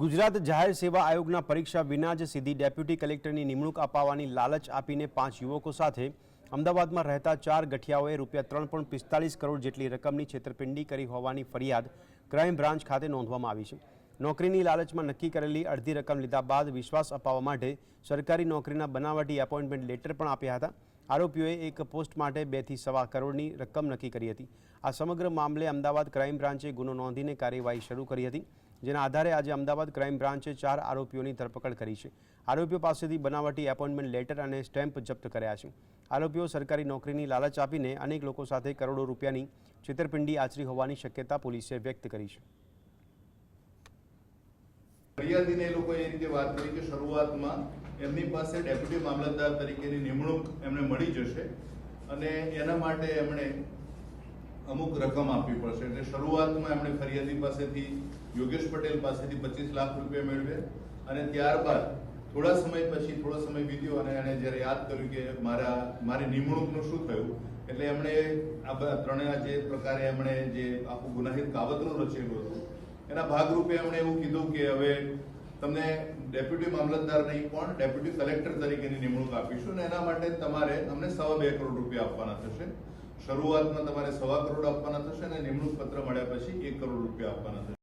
ગુજરાત જાહેર સેવા આયોગના પરીક્ષા વિના જ સીધી ડેપ્યુટી કલેક્ટરની નિમણૂક અપાવવાની લાલચ આપીને પાંચ યુવકો સાથે અમદાવાદમાં રહેતા ચાર ગઠિયાઓએ રૂપિયા ત્રણ પોઈન્ટ પિસ્તાલીસ કરોડ જેટલી રકમની છેતરપિંડી કરી હોવાની ફરિયાદ ક્રાઇમ બ્રાન્ચ ખાતે નોંધવામાં આવી છે. નોકરીની લાલચમાં નક્કી કરેલી અડધી રકમ લીધા બાદ વિશ્વાસ અપાવવા માટે સરકારી નોકરીના બનાવટી એપોઇન્ટમેન્ટ લેટર પણ આપ્યા હતા. આરોપીઓએ એક પોસ્ટ માટે બેથી સવા કરોડની રકમ નક્કી કરી હતી. આ સમગ્ર મામલે અમદાવાદ ક્રાઇમ બ્રાન્ચે ગુનો નોંધીને કાર્યવાહી શરૂ કરી હતી, જેના આધારે આજે અમદાવાદ ક્રાઇમ બ્રાન્ચે ચાર આરોપીઓની ધરપકડ કરી છે. આરોપીઓ પાસેથી બનાવટી એપોઇન્ટમેન્ટ લેટર અને સ્ટેમ્પ જપ્ત કર્યા છે. આરોપીઓ સરકારી નોકરીની લાલચ આપીને અનેક લોકો સાથે કરોડો રૂપિયાની છેતરપિંડી આચરી હોવાની શક્યતા પોલીસે વ્યક્ત કરી છે. ફરિયાદીને એ લોકોએ એ રીતે વાત કરી કે શરૂઆતમાં એમની પાસે ડેપ્યુટી મામલતદાર તરીકેની નિમણૂક એમને મળી જશે અને એના માટે એમણે અમુક રકમ આપવી પડશે. એટલે શરૂઆતમાં એમણે ફરિયાદી પાસેથી યોગેશ પટેલ પાસેથી પચીસ લાખ રૂપિયા મેળવ્યા અને ત્યારબાદ થોડા સમય પછી, થોડો સમય વીત્યો અને એણે જ્યારે યાદ કર્યું કે મારા, મારી નિમણૂકનું શું થયું, એટલે એમણે આ બધા ત્રણેય જે પ્રકારે એમણે જે આખું ગુનાહિત કાવતરું રચેલું હતું, એના ભાગરૂપે એમણે એવું કીધું કે હવે તમને ડેપ્યુટી મામલતદાર નહીં પણ ડેપ્યુટી કલેક્ટર તરીકેની નિમણૂક આપીશું અને એના માટે તમારે તમને સવા બે કરોડ રૂપિયા આપવાના થશે. શરૂઆતમાં તમારે સવા કરોડ આપવાના થશે અને નિમણૂક પત્ર મળ્યા પછી એક કરોડ રૂપિયા આપવાના થશે.